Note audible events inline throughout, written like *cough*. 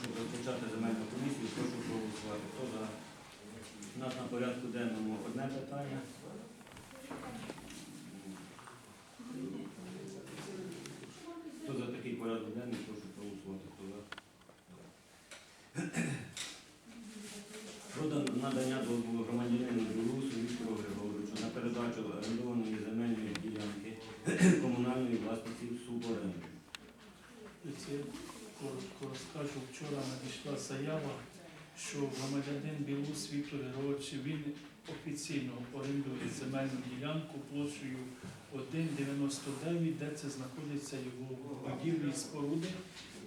щоб розпочати земельну комісію, прошу проголосувати. Хто за? У нас на порядку денному одне питання. Хто за такий порядок денний, прошу проголосувати. Хто за? Про надання дозволу громадянину Білорусу Віктору Григоровичу на передачу орендованої земельної ділянки *clears throat* комунальної власності в суборенду. Коротко розкажу. Вчора надійшла заява, що громадянин Білус Віктор Григорович він офіційно орендує земельну ділянку площею 1,99, де це знаходиться його будівлі і споруди.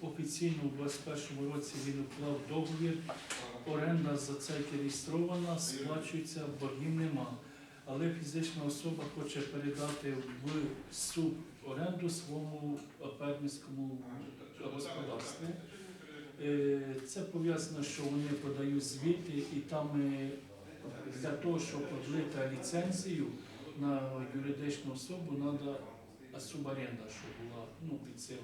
Офіційно у 2021 році він уклав договір. Оренда за це реєстрована, сплачується, боргів нема. Але фізична особа хоче передати в суборенду своєму фермерському господарству. Е, Це пов'язано, що вони подають звіти, і там е, для того, щоб продлити ліцензію на юридичну особу, треба суборенда, щоб була ну, під цим.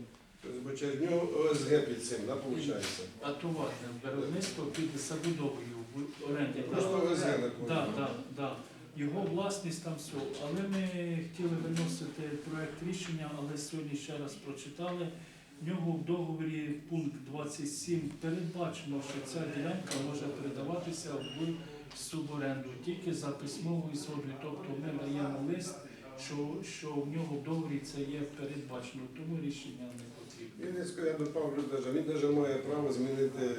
Через нього ОСГ під цим, да, виходить? А товарне виробництво під забудовою в оренді. Просто ОСГ Так, знаходиться. так, так. Його власність там все. Але ми хотіли виносити проект рішення, але сьогодні ще раз прочитали. В нього в договорі пункт 27 передбачено, що ця ділянка може передаватися в суборенду тільки за письмовою згодою. Тобто ми даємо лист, що, що в нього в договорі це є передбачено, тому рішення не потрібно. Він не сказав, я доповню даже, він даже має право змінити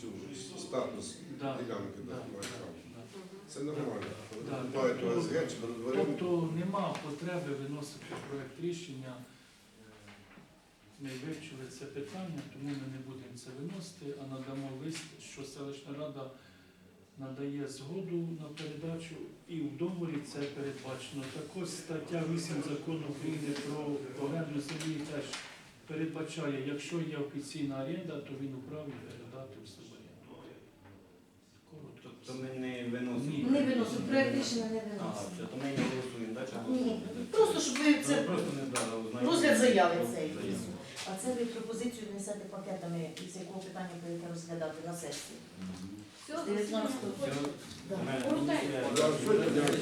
цю статус Да, ділянки, да, да, право. да. Це нормально. Да. Вступають ОСГ чи. Тобто нема потреби виносити проект рішення. Ми вивчили це питання, тому ми не будемо це виносити, а надамо лист, що селищна рада надає згоду на передачу і в договорі це передбачено. Також стаття 8 закону України про оренду землі теж передбачає, якщо є офіційна оренда, то він управі передати в суборенду. Коротко. Тобто ми не виносимо. Не виносимо, рішення не виносимо. все, то ми не голосуємо, так? чи Ні, голосуємо? просто щоб ви Це це просто не дали розгляд заяви цей. А це ви пропозицію внесете пакетами із якого питання будете розглядати на сесії. Все, 19 Все, Да. Коротенько.